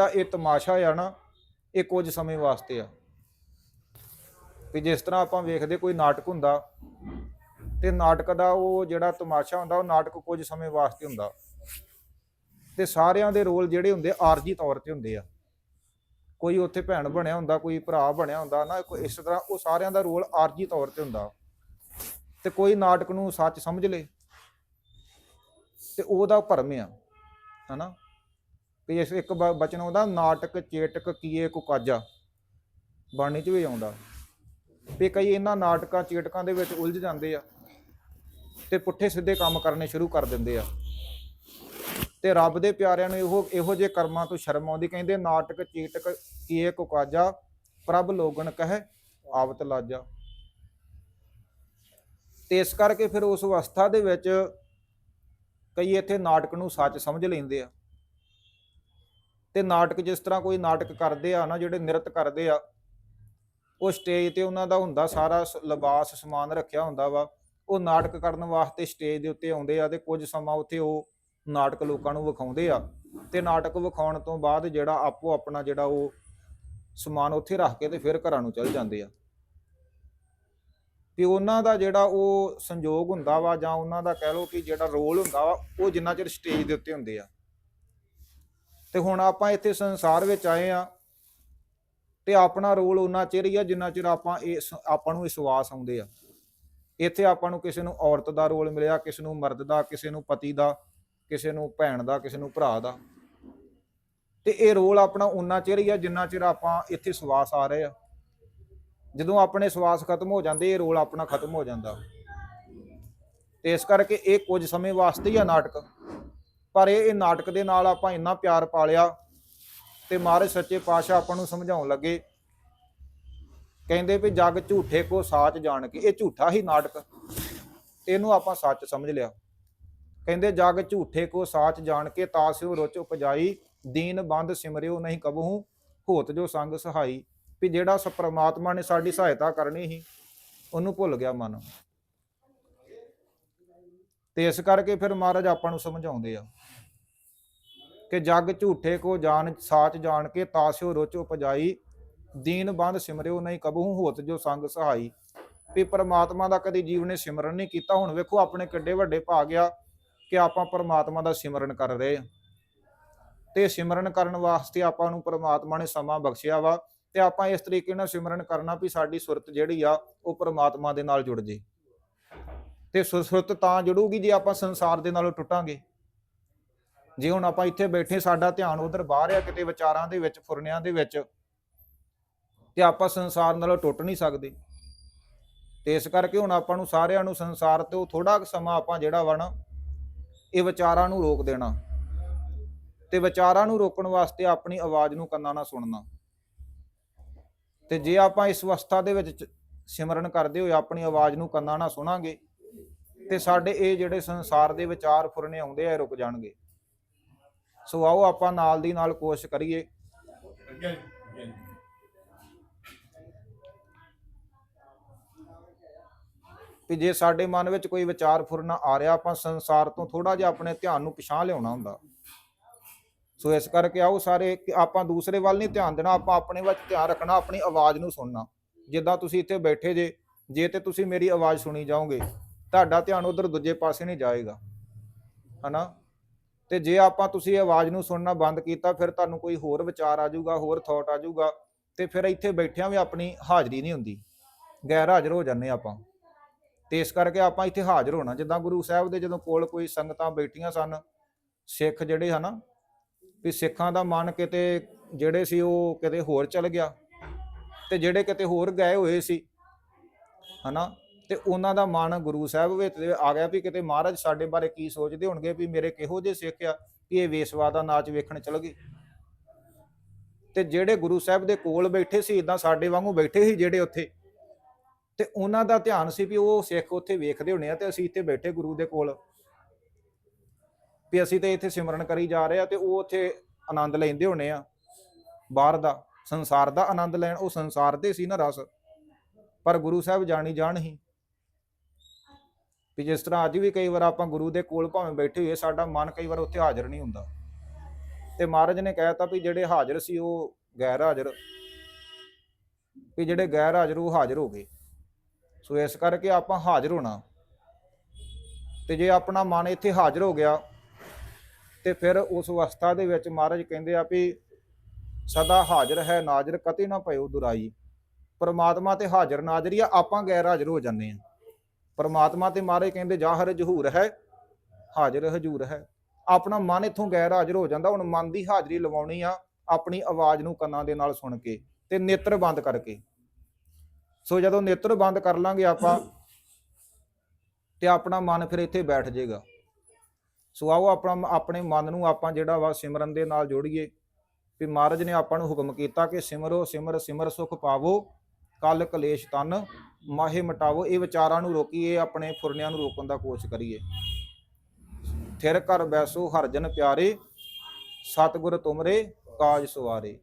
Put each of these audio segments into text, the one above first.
ਜਿਹੜਾ ਇਹ ਤਮਾਸ਼ਾ ਆ ਨਾ, ਇਹ ਕੁਝ ਸਮੇਂ ਵਾਸਤੇ ਆ। ਵੀ ਜਿਸ ਤਰ੍ਹਾਂ ਆਪਾਂ ਵੇਖਦੇ ਕੋਈ ਨਾਟਕ ਹੁੰਦਾ, ਤੇ ਨਾਟਕ ਦਾ ਉਹ ਜਿਹੜਾ ਤਮਾਸ਼ਾ ਹੁੰਦਾ, ਉਹ ਨਾਟਕ ਕੁਝ ਸਮੇਂ ਵਾਸਤੇ ਹੁੰਦਾ। ਤੇ ਸਾਰਿਆਂ ਦੇ ਰੋਲ ਜਿਹੜੇ ਹੁੰਦੇ, ਆਰਜੀ ਤੌਰ ਤੇ ਹੁੰਦੇ ਆ। ਕੋਈ ਉੱਥੇ ਭੈਣ ਬਣਿਆ ਹੁੰਦਾ, ਕੋਈ ਭਰਾ ਬਣਿਆ ਹੁੰਦਾ, ਨਾ ਕੋਈ ਇਸ ਤਰ੍ਹਾਂ ਉਹ ਸਾਰਿਆਂ ਦਾ ਰੋਲ ਆਰਜੀ ਤੌਰ ਤੇ ਹੁੰਦਾ। ਤੇ ਕੋਈ ਨਾਟਕ ਨੂੰ ਸੱਚ ਸਮਝ ਲੇ, ਤੇ ਉਹਦਾ ਭਰਮ ਆ, ਹਨਾ? ਤੇ ਇਸ ਇੱਕ ਬ- ਬਚਨ ਆਉਂਦਾ, ਨਾਟਕ, ਚੇਟਕ, ਕੀਏ, ਕੁਕਾਜਾ। ਬਾਣੀ 'ਚ ਵੀ ਆਉਂਦਾ। ਵੀ ਕਈ ਇਹਨਾਂ ਨਾਟਕਾਂ, ਚੇਟਕਾਂ ਦੇ ਵਿੱਚ ਉਲਝ ਜਾਂਦੇ ਆ ਤੇ ਪੁੱਠੇ ਸਿੱਧੇ ਕੰਮ ਕਰਨੇ ਸ਼ੁਰੂ ਕਰ ਦਿੰਦੇ ਆ। ਤੇ ਰੱਬ ਦੇ ਪਿਆਰਿਆਂ ਨੂੰ ਇਹੋ ਇਹੋ ਜਿਹੇ ਕਰਮਾਂ ਤੋਂ ਸ਼ਰਮ ਆਉਂਦੀ, ਕਹਿੰਦੇ ਨਾਟਕ, ਚੇਟਕ, ਕੀਏ, ਕੁਕਾਜਾ, ਪ੍ਰਭ ਲੋਗਣ ਕਹੈ, ਆਵਤ ਲਾਜਾ। ਤੇ ਇਸ ਕਰਕੇ ਫਿਰ ਉਸ ਅਵਸਥਾ ਦੇ ਵਿੱਚ ਕਈ ਇੱਥੇ ਨਾਟਕ ਨੂੰ ਸੱਚ ਸਮਝ ਲੈਂਦੇ ਆ। ਤੇ ਨਾਟਕ ਜਿਸ ਤਰ੍ਹਾਂ ਕੋਈ ਨਾਟਕ ਕਰਦੇ ਆ ਨਾ, ਜਿਹੜੇ ਨਿਰਤ ਕਰਦੇ ਆ, ਉਹ ਸਟੇਜ ਤੇ ਉਹਨਾਂ ਦਾ ਹੁੰਦਾ ਸਾਰਾ ਲਿਬਾਸ, ਸਮਾਨ ਰੱਖਿਆ ਹੁੰਦਾ ਵਾ। ਉਹ ਨਾਟਕ ਕਰਨ ਵਾਸਤੇ ਸਟੇਜ ਦੇ ਉੱਤੇ ਆਉਂਦੇ ਆ ਤੇ ਕੁਝ ਸਮਾਂ ਉੱਥੇ ਉਹ ਨਾਟਕ ਲੋਕਾਂ ਨੂੰ ਵਿਖਾਉਂਦੇ ਆ। ਤੇ ਨਾਟਕ ਵਿਖਾਉਣ ਤੋਂ ਬਾਅਦ ਜਿਹੜਾ ਆਪੋ ਆਪਣਾ ਜਿਹੜਾ ਉਹ ਸਮਾਨ ਉੱਥੇ ਰੱਖ ਕੇ ਤੇ ਫਿਰ ਘਰਾਂ ਨੂੰ ਚਲ ਜਾਂਦੇ ਆ। ਤੇ ਉਹਨਾਂ ਦਾ ਜਿਹੜਾ ਉਹ ਸੰਯੋਗ ਹੁੰਦਾ ਵਾ ਜਾਂ ਉਹਨਾਂ ਦਾ ਕਹਿ ਲਓ ਕਿ ਜਿਹੜਾ ਰੋਲ ਹੁੰਦਾ ਵਾ, ਉਹ ਜਿੰਨਾ ਚਿਰ ਸਟੇਜ ਦੇ ਉੱਤੇ ਹੁੰਦੇ ਆ। ਤੇ ਹੁਣ ਆਪਾਂ ਇੱਥੇ ਸੰਸਾਰ ਵਿੱਚ ਆਏ ਆ ਤੇ ਆਪਣਾ ਰੋਲ ਉਹਨਾਂ ਚਿਰ ਹੀ ਆ ਜਿੰਨਾ ਚਿਰ ਆਪਾਂ ਇਸ, ਆਪਾਂ ਨੂੰ ਵਿਸ਼ਵਾਸ ਆਉਂਦੇ ਆ। ਇੱਥੇ ਆਪਾਂ ਨੂੰ ਕਿਸੇ ਨੂੰ ਔਰਤ ਦਾ ਰੋਲ ਮਿਲਿਆ, ਕਿਸੇ ਨੂੰ ਮਰਦ ਦਾ, ਕਿਸੇ ਨੂੰ ਪਤੀ ਦਾ, ਕਿਸੇ ਨੂੰ ਭੈਣ ਦਾ, ਕਿਸੇ ਨੂੰ ਭਰਾ ਦਾ। ਤੇ ਇਹ ਰੋਲ ਆਪਣਾ ਉਹਨਾਂ ਚਿਰ ਹੀ ਆ ਜਿੰਨਾ ਚਿਰ ਆਪਾਂ ਇੱਥੇ ਸਵਾਸ ਆ ਰਹੇ ਆ। ਜਦੋਂ ਆਪਣੇ ਸਵਾਸ ਖਤਮ ਹੋ ਜਾਂਦੇ, ਇਹ ਰੋਲ ਆਪਣਾ ਖਤਮ ਹੋ ਜਾਂਦਾ। ਤੇ ਇਸ ਕਰਕੇ ਇਹ ਕੁਝ ਸਮੇਂ ਵਾਸਤੇ ਹੀ ਆ ਨਾਟਕ। ਪਰ ਇਹ ਇਹ ਨਾਟਕ ਦੇ ਨਾਲ ਆਪਾਂ ਇੰਨਾ ਪਿਆਰ ਪਾਲਿਆ ਤੇ ਮਹਾਰਾਜ ਸੱਚੇ ਪਾਤਸ਼ਾਹ ਆਪਾਂ ਨੂੰ ਸਮਝਾਉਣ ਲੱਗੇ। ਕਹਿੰਦੇ ਵੀ ਜੱਗ ਝੂਠੇ ਕੋ ਸਾਚ ਜਾਣ ਕੇ ਇਹ ਝੂਠਾ ਹੀ ਨਾਟਕ। ਇਹਨੂੰ ਆਪਾਂ ਸੱਚ ਸਮਝ ਲਿਆ। ਕਹਿੰਦੇ ਜਗ ਝੂਠੇ ਕੋ ਸਾਚ ਜਾਣ ਕੇ ਤਾਸਿਓ ਰੁਚ ਉਪਜਾਈ। ਦੀਨ ਬੰਦ ਸਿਮਰਿਓ ਨਹੀਂ ਕਬਹੂ, ਹੋਤ ਜੋ ਸੰਗ ਸਹਾਈ। ਵੀ ਜਿਹੜਾ ਸ ਪ੍ਰਮਾਤਮਾ ਨੇ ਸਾਡੀ ਸਹਾਇਤਾ ਕਰਨੀ ਸੀ, ਉਹਨੂੰ ਭੁੱਲ ਗਿਆ ਮਨ। ਤੇ ਇਸ ਕਰਕੇ ਫਿਰ ਮਹਾਰਾਜ ਆਪਾਂ ਨੂੰ ਸਮਝਾਉਂਦੇ ਆ। ਕਿ ਜਗ ਝੂਠੇ ਕੋ ਜਾਣ, ਸਾਚ ਜਾਣ ਕੇ ਤਾਸਿਓ ਰੁਚ ਉਪਜਾਈ, ਦੀਨ ਬੰਦ ਸਿਮਰਿਓ ਨਹੀਂ ਕਬਹੂ ਹੋਤ ਜੋ ਸੰਗ ਸਹਾਈ। ਵੀ ਪਰਮਾਤਮਾ ਦਾ ਕਦੀ ਜੀਵ ਨੇ ਸਿਮਰਨ ਨਹੀਂ ਕੀਤਾ, ਹੁਣ ਵੇਖੋ ਆਪਣੇ ਕਿੱਡੇ ਵੱਡੇ ਭਾਗ ਆ ਕਿ ਆਪਾਂ ਪਰਮਾਤਮਾ ਦਾ ਸਿਮਰਨ ਕਰ ਰਹੇ ਆ ਤੇ ਸਿਮਰਨ ਕਰਨ ਵਾਸਤੇ ਆਪਾਂ ਨੂੰ ਪਰਮਾਤਮਾ ਨੇ ਸਮਾਂ ਬਖਸ਼ਿਆ ਵਾ ਤੇ ਆਪਾਂ ਇਸ ਤਰੀਕੇ ਨਾਲ ਸਿਮਰਨ ਕਰਨਾ ਵੀ ਸਾਡੀ ਸੁਰਤ ਜਿਹੜੀ ਆ, ਉਹ ਪਰਮਾਤਮਾ ਦੇ ਨਾਲ ਜੁੜ ਜੇ। ਤੇ ਸੁ- ਸੁਰਤ ਤਾਂ ਜੁੜੂਗੀ ਜੇ ਆਪਾਂ ਸੰਸਾਰ ਦੇ ਨਾਲੋਂ ਟੁੱਟਾਂਗੇ। ਜੇ ਹੁਣ ਆਪਾਂ ਇੱਥੇ ਬੈਠੇ, ਸਾਡਾ ਧਿਆਨ ਉਧਰ ਬਾਹਰ ਆ, ਕਿਤੇ ਵਿਚਾਰਾਂ ਦੇ ਵਿੱਚ, ਫੁਰਨਿਆਂ ਦੇ ਵਿੱਚ, ਤੇ ਆਪਾਂ ਸੰਸਾਰ ਨਾਲੋਂ ਟੁੱਟ ਨਹੀਂ ਸਕਦੇ। ਤੇ ਇਸ ਕਰਕੇ ਹੁਣ ਆਪਾਂ ਨੂੰ ਸਾਰਿਆਂ ਨੂੰ ਸੰਸਾਰ ਤੋਂ ਥੋੜਾ ਕੁ ਸਮਾਂ ਆਪਾਂ ਜਿਹੜਾ ਵਾ ਨਾ, ਇਹ ਵਿਚਾਰਾਂ ਨੂੰ ਰੋਕ ਦੇਣਾ। ਤੇ ਵਿਚਾਰਾਂ ਨੂੰ ਰੋਕਣ ਵਾਸਤੇ ਆਪਣੀ ਆਵਾਜ਼ ਨੂੰ ਕੰਨਾਂ ਨਾਲ ਸੁਣਨਾ। ਤੇ ਜੇ ਆਪਾਂ ਇਸ ਅਵਸਥਾ ਦੇ ਵਿੱਚ ਸਿਮਰਨ ਕਰਦੇ ਹੋਏ ਆਪਣੀ ਆਵਾਜ਼ ਨੂੰ ਕੰਨਾਂ ਨਾਲ ਸੁਣਾਂਗੇ, ਤੇ ਸਾਡੇ ਇਹ ਜਿਹੜੇ ਸੰਸਾਰ ਦੇ ਵਿਚਾਰ ਫੁਰਨੇ ਆਉਂਦੇ ਆ ਰੁਕ ਜਾਣਗੇ। ਸੋ ਆਓ ਆਪਾਂ ਨਾਲ ਦੀ ਨਾਲ ਕੋਸ਼ਿਸ਼ ਕਰੀਏ। ਕਿ ਜੇ ਸਾਡੇ ਮਨ ਵਿੱਚ ਕੋਈ ਵਿਚਾਰ ਫੁਰਨਾ ਆ ਰਿਹਾ, ਆਪਾਂ ਸੰਸਾਰ ਤੋਂ ਥੋੜਾ ਜਿਹਾ ਆਪਣੇ ਧਿਆਨ ਨੂੰ ਪਿਛਾਂ ਲਿਆਉਣਾ ਹੁੰਦਾ। ਸੋ ਇਸ ਕਰਕੇ ਆਓ ਸਾਰੇ ਕਿ ਆਪਾਂ ਦੂਸਰੇ ਵੱਲ ਨਹੀਂ ਧਿਆਨ ਦੇਣਾ, ਆਪਾਂ ਆਪਣੇ ਵਿੱਚ ਧਿਆਨ ਰੱਖਣਾ, ਆਪਣੀ ਆਵਾਜ਼ ਨੂੰ ਸੁਣਨਾ। ਜਿੱਦਾਂ ਤੁਸੀਂ ਇੱਥੇ ਬੈਠੇ ਜੇ ਜੇ ਤੇ ਤੁਸੀਂ ਮੇਰੀ ਆਵਾਜ਼ ਸੁਣੀ ਜਾਓਗੇ, ਤੁਹਾਡਾ ਧਿਆਨ ਉਧਰ ਦੂਜੇ ਪਾਸੇ ਨਹੀਂ ਜਾਏਗਾ। ਹਨਾ? ਤੇ ਜੇ ਆਪਾਂ ਤੁਸੀਂ ਆਵਾਜ਼ ਨੂੰ ਸੁਣਨਾ ਬੰਦ ਕੀਤਾ, ਫਿਰ ਤੁਹਾਨੂੰ ਕੋਈ ਹੋਰ ਵਿਚਾਰ ਆ ਜਾਊਗਾ, ਹੋਰ ਥਾਟ ਆ ਜਾਊਗਾ ਤੇ ਫਿਰ ਇੱਥੇ ਬੈਠਿਆਂ ਵੀ ਆਪਣੀ ਹਾਜ਼ਰੀ ਨਹੀਂ ਹੁੰਦੀ। ਗੈਰ ਹਾਜ਼ਰ ਹੋ ਜਾਂਦੇ ਆਪਾਂ। ਤੇ ਇਸ ਕਰਕੇ ਆਪਾਂ ਇੱਥੇ ਹਾਜ਼ਰ ਹੋਣਾ। ਜਿੱਦਾਂ ਗੁਰੂ ਸਾਹਿਬ ਦੇ ਜਦੋਂ ਕੋਲ ਕੋਈ ਸੰਗਤਾਂ ਬੈਠੀਆਂ ਸਨ, ਸਿੱਖ ਜਿਹੜੇ ਹਨਾ, ਵੀ ਸਿੱਖਾਂ ਦਾ ਮਨ ਕਿਤੇ ਜਿਹੜੇ ਸੀ ਉਹ ਕਿਤੇ ਹੋਰ ਚਲ ਗਿਆ ਤੇ ਜਿਹੜੇ ਕਿਤੇ ਹੋਰ ਗਏ ਹੋਏ ਸੀ, ਹਨਾ ਤੇ ਉਹਨਾਂ ਦਾ ਮਨ ਗੁਰੂ ਸਾਹਿਬ ਵਿੱਚ ਆ ਗਿਆ ਵੀ ਕਿਤੇ ਮਹਾਰਾਜ ਸਾਡੇ ਬਾਰੇ ਕੀ ਸੋਚਦੇ ਹੋਣਗੇ ਵੀ ਮੇਰੇ ਕਿਹੋ ਜਿਹੇ ਸਿੱਖ ਆ ਕਿ ਇਹ ਵੇਸਵਾ ਦਾ ਨਾਚ ਵੇਖਣ ਚਲ ਗਏ। ਤੇ ਜਿਹੜੇ ਗੁਰੂ ਸਾਹਿਬ ਦੇ ਕੋਲ ਬੈਠੇ ਸੀ ਇਦਾਂ ਸਾਡੇ ਵਾਂਗੂ ਬੈਠੇ ਸੀ ਜਿਹੜੇ ਉੱਥੇ। ਤੇ ਉਹਨਾਂ ਦਾ ਧਿਆਨ ਸੀ ਵੀ ਉਹ ਸਿੱਖ ਉੱਥੇ ਵੇਖਦੇ ਹੋਣੇ ਆ ਤੇ ਅਸੀਂ ਇੱਥੇ ਬੈਠੇ ਗੁਰੂ ਦੇ ਕੋਲ। ਵੀ ਅਸੀਂ ਤੇ ਇੱਥੇ ਸਿਮਰਨ ਕਰੀ ਜਾ ਰਹੇ ਆ ਤੇ ਉਹ ਉੱਥੇ ਆਨੰਦ ਲੈਂਦੇ ਹੋਣੇ ਆ। ਬਾਹਰ ਦਾ, ਸੰਸਾਰ ਦਾ ਆਨੰਦ ਲੈਣ, ਉਹ ਸੰਸਾਰ ਦੇ ਸੀ ਨਾ ਰਸ। ਪਰ ਗੁਰੂ ਸਾਹਿਬ ਜਾਣੀ ਜਾਣ ਹੀ। ਵੀ ਜਿਸ ਤਰ੍ਹਾਂ ਅੱਜ ਵੀ ਕਈ ਵਾਰ ਆਪਾਂ ਗੁਰੂ ਦੇ ਕੋਲ ਭਾਵੇਂ ਬੈਠੇ ਹੋਏ ਸਾਡਾ ਮਨ ਕਈ ਵਾਰ ਉੱਥੇ ਹਾਜ਼ਰ ਨਹੀਂ ਹੁੰਦਾ। ਤੇ ਮਹਾਰਾਜ ਨੇ ਕਹਿਤਾ ਵੀ ਜਿਹੜੇ ਹਾਜ਼ਰ ਸੀ ਉਹ ਗੈਰ ਹਾਜ਼ਰ ਵੀ ਜਿਹੜੇ ਗੈਰ ਹਾਜ਼ਰ ਉਹ ਹਾਜ਼ਰ ਹੋ ਗਏ। ਸੋ ਇਸ ਕਰਕੇ ਆਪਾਂ ਹਾਜ਼ਰ ਹੋਣਾ। ਤੇ ਜੇ ਆਪਣਾ ਮਨ ਇੱਥੇ ਹਾਜ਼ਰ ਹੋ ਗਿਆ, ਤੇ ਫਿਰ ਉਸ ਅਵਸਥਾ ਦੇ ਵਿੱਚ ਮਹਾਰਾਜ ਕਹਿੰਦੇ ਆ ਵੀ ਸਦਾ ਹਾਜ਼ਰ ਹੈ, ਨਾਜ਼ਰ ਕਤੇ ਨਾ ਭਇਓ ਦੁਰਾਈ। ਪਰਮਾਤਮਾ ਤੇ ਹਾਜ਼ਰ ਨਾਜ਼ਰੀ ਆ ਆਪਾਂ ਗੈਰ ਹਾਜ਼ਰ ਹੋ ਜਾਂਦੇ ਆ ਪਰਮਾਤਮਾ ਤੇ ਮਹਾਰਾਜ ਕਹਿੰਦੇ ਜਾਹਰ ਜਹੂਰ ਹੈ, ਹਾਜ਼ਰ ਹਜੂਰ ਹੈ। ਆਪਣਾ ਮਨ ਇਥੋਂ ਗੈਰ ਹਾਜ਼ਰ ਹੋ ਜਾਂਦਾ, ਹੁਣ ਮਨ ਦੀ ਹਾਜ਼ਰੀ ਲਵਾਉਣੀ ਆ ਆਪਣੀ ਆਵਾਜ਼ ਨੂੰ ਕੰਨਾਂ ਦੇ ਨਾਲ ਸੁਣ ਕੇ ਤੇ ਨੇਤਰ ਬੰਦ ਕਰਕੇ। ਸੋ ਜਦੋਂ ਨੇਤਰ ਬੰਦ ਕਰ ਲਾਂਗੇ ਆਪਾਂ, ਤੇ ਆਪਣਾ ਮਨ ਫਿਰ ਇੱਥੇ ਬੈਠ ਜਾਏਗਾ ਸੋ ਆਓ ਆਪਣਾ ਆਪਣੇ ਮਨ ਨੂੰ ਆਪਾਂ ਜਿਹੜਾ ਵਾ ਸਿਮਰਨ ਦੇ ਨਾਲ ਜੋੜੀਏ। ਵੀ ਮਹਾਰਾਜ ਨੇ ਆਪਾਂ ਨੂੰ ਹੁਕਮ ਕੀਤਾ ਕਿ ਸਿਮਰੋ, ਸਿਮਰ ਸਿਮਰ ਸੁਖ ਪਾਵੋ। ਕੱਲ ਕਲੇਸ਼ ਤਨ, ਮਾਹੇ ਮਟਾਵੋ ਇਹ ਵਿਚਾਰਾਂ ਨੂੰ ਰੋਕੀਏ ਆਪਣੇ ਫੁਰਨਿਆਂ ਨੂੰ ਰੋਕਣ ਦਾ ਕੋਸ਼ਿਸ਼ ਕਰੀਏ। ਥਿਰ ਕਰ ਬੈਸੋ ਹਰਜਨ ਪਿਆਰੇ, ਸਤਿਗੁਰ ਤੁਮਰੇ, ਕਾਜ ਸਵਾਰੇ।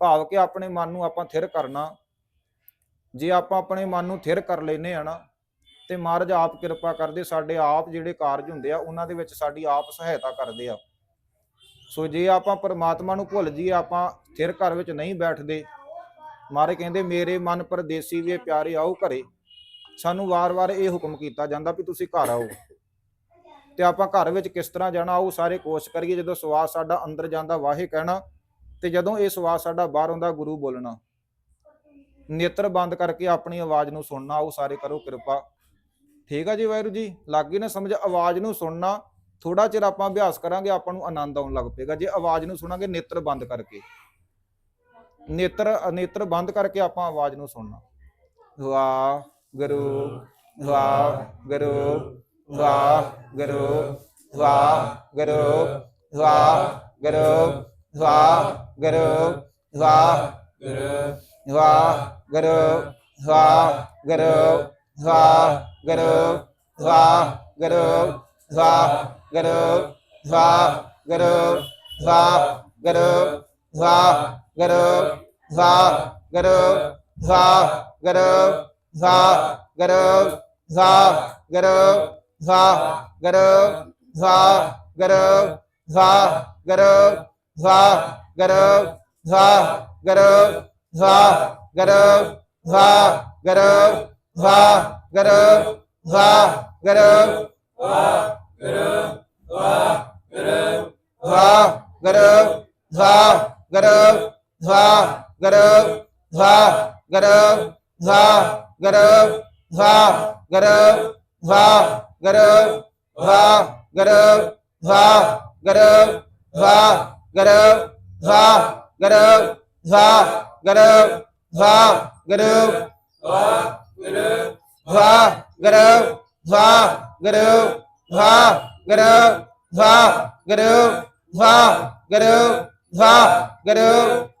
ਭਾਵ ਕਿ ਆਪਣੇ ਮਨ ਨੂੰ ਆਪਾਂ ਥਿਰ ਕਰਨਾ। ਜੇ ਆਪਾਂ ਆਪਣੇ ਮਨ ਨੂੰ ਥਿਰ ਕਰ ਲੈਨੇ ਆ ਨਾ, ਤੇ ਮਹਾਰਾਜ ਆਪ ਕਿਰਪਾ ਕਰਦੇ, ਸਾਡੇ ਆਪ ਜਿਹੜੇ ਕਾਰਜ ਹੁੰਦੇ ਆ, ਉਹਨਾਂ ਦੇ ਵਿੱਚ ਸਾਡੀ ਆਪ ਸਹਾਇਤਾ ਕਰਦੇ ਆ। ਸੋ ਜੇ ਆਪਾਂ ਪਰਮਾਤਮਾ ਨੂੰ ਭੁੱਲ ਜਾਈਏ, ਆਪਾਂ ਥਿਰ ਘਰ ਵਿੱਚ ਨਹੀਂ ਬੈਠਦੇ ਮਾਰੇ ਕਹਿੰਦੇ, ਮੇਰੇ ਮਨ ਪਰਦੇਸੀ ਵੀ ਪਿਆਰੇ ਆਓ ਘਰੇ। ਸਾਨੂੰ ਵਾਰ-ਵਾਰ ਇਹ ਹੁਕਮ ਕੀਤਾ ਜਾਂਦਾ ਵੀ ਤੁਸੀਂ ਘਰ ਆਓ। ਤੇ ਆਪਾਂ ਘਰ ਵਿੱਚ ਕਿਸ ਤਰ੍ਹਾਂ ਜਾਣਾ, ਉਹ ਸਾਰੇ ਕੋਸ਼ਿਸ਼ ਕਰੀਏ ਜਦੋਂ ਸਵਾਸ ਸਾਡਾ ਅੰਦਰ ਜਾਂਦਾ, ਵਾਹੇ ਕਹਿਣਾ, ਤੇ ਜਦੋਂ ਇਹ ਸਵਾਸ ਸਾਡਾ ਬਾਹਰ ਆਉਂਦਾ, ਗੁਰੂ ਬੋਲਣਾ। ਨੇਤਰ ਬੰਦ ਕਰਕੇ ਆਪਣੀ ਆਵਾਜ਼ ਨੂੰ ਸੁਣਨਾ, ਉਹ ਸਾਰੇ ਕਰੋ ਕਿਰਪਾ। ਠੀਕ ਆ ਜੀ ਵਾਹਿਗੁਰੂ ਜੀ? ਲੱਗੀ ਨਾ ਸਮਝ? ਆਵਾਜ਼ ਨੂੰ ਸੁਣਨਾ ਥੋੜਾ ਚਿਰ ਆਪਾਂ ਅਭਿਆਸ ਕਰਾਂਗੇ, ਆਪਾਂ ਨੂੰ ਆਨੰਦ ਆਉਣ ਲੱਗ ਪਏਗਾ। ਜੇ ਆਵਾਜ਼ ਨੂੰ ਸੁਣਾਂਗੇ, ਨੇਤਰ ਬੰਦ ਕਰਕੇ। ਨੇਤਰ ਨੇਤਰ ਬੰਦ ਕਰਕੇ ਆਪਾਂ ਆਵਾਜ਼ ਨੂੰ ਸੁਣਨਾ ਵਾਹ ਗੁਰੂ ਵਾਹ ਗੁਰੂ ਵਾਹ ਗੁਰੂ ਵਾਹ ਗੁਰੂ ਵਾਹ ਗੁਰੂ ਵਾਹ ਗੁਰੂ ਵਾਹ ਗੁਰੂ ਵਾਹ ਗੁਰੂ ਵਾਹ ਗੁਰੂ ਵਾਹ ਗੁਰੂ ਵਾਹ ਗੁਰੂ ਵਾਹ ਗੁਰੂ ਵਾਹ ਗੁਰੂ ਵਾਹ ਗੁਰੂ ਵਾਹ ਗੁਰੂ ਵਾਹ ਗੁਰੂ ਵਾਹ ਗੁਰੂ ਵਾਹ ਗੁਰੂ ਵਾਹ ਗੁਰੂ ਵਾਹ ਗੁਰੂ ਵਾਹ ਗੁਰੂ ਵਾਹ ਗੁਰੂ ਵਾਹ ਗੁਰੂ ਵਾਹ ਗੁਰੂ ਵਾਹ ਗੁਰੂ ਵਾਹ ਗੁਰੂ ਵਾਹ ਗੁਰੂ ਵਾਹ ਗੁਰੂ ਵਾਹ ਗੁਰੂ ਵਾਹ ਗੁਰੂ ਵਾਹ ਗੁਰੂ ਵਾਹ ਗੁਰੂ ਵਾਹ ਗੁਰੂ ਵਾਹ ਗੁਰੂ ਵਾਹ ਗੁਰੂ ਵਾਹ ਗੁਰੂ ਵਾਹ ਗੁਰੂ ਵਾਹ ਗੁਰੂ ਵਾਹ ਗੁਰੂ ਵਾਹ ਗੁਰੂ ਵਾਹ ਗੁਰੂ ਵਾਹ ਗੁਰੂ ਵਾਹ ਗੁਰੂ ਵਾਹ ਗੁਰੂ ਵਾਹ ਗੁਰੂ ਵਾਹ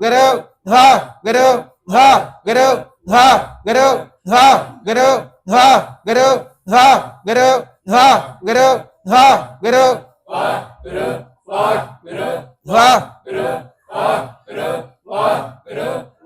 ਗੁਰੂ ਹਾ ਗੁਰੂ ਹਾ ਗੁਰੂ ਹਾ ਗੁਰੂ ਹਾ ਗੁਰੂ ਹਾ ਗੁਰੂ ਹਾ ਗੁਰੂ ਹਾ ਗੁਰੂ ਹਾ ਗੁਰੂ ਹਾ ਗੁਰੂ ਵਾਹ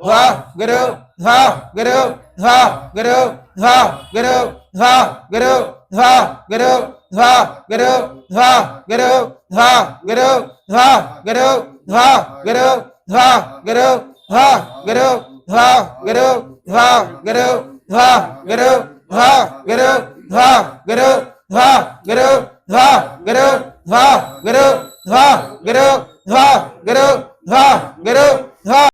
ਵਾਹ ਗੁਰੂ ਵਾਹ ਗੁਰੂ ਵਾਹ ਗੁਰੂ ਵਾਹ ਗੁਰੂ ਵਾਹ ਗੁਰੂ ਵਾਹ ਗੁਰੂ ਵਾਹ ਗੁਰੂ ਵਾਹ ਗੁਰੂ ਵਾਹ ਗੁਰੂ ਵਾਹ ਗੁਰੂ ਵਾਹ ਗੁਰੂ ਵਾਹ ਗੁਰੂ ਵਾਹ ਗੁਰੂ ਵਾਹ ਗੁਰੂ ਵਾਹ ਗੁਰੂ ਵਾਹ ਗੁਰੂ ਵਾਹ ਗੁਰੂ ਵਾਹ ਗੁਰੂ ਵਾਹ ਗੁਰੂ ਵਾਹ ਗੁਰੂ ਵਾਹ ਗੁਰੂ ਵਾਹ ਗੁਰੂ ਵਾਹ ਗੁਰੂ ਵਾਹ ਗੁਰੂ ਵਾਹ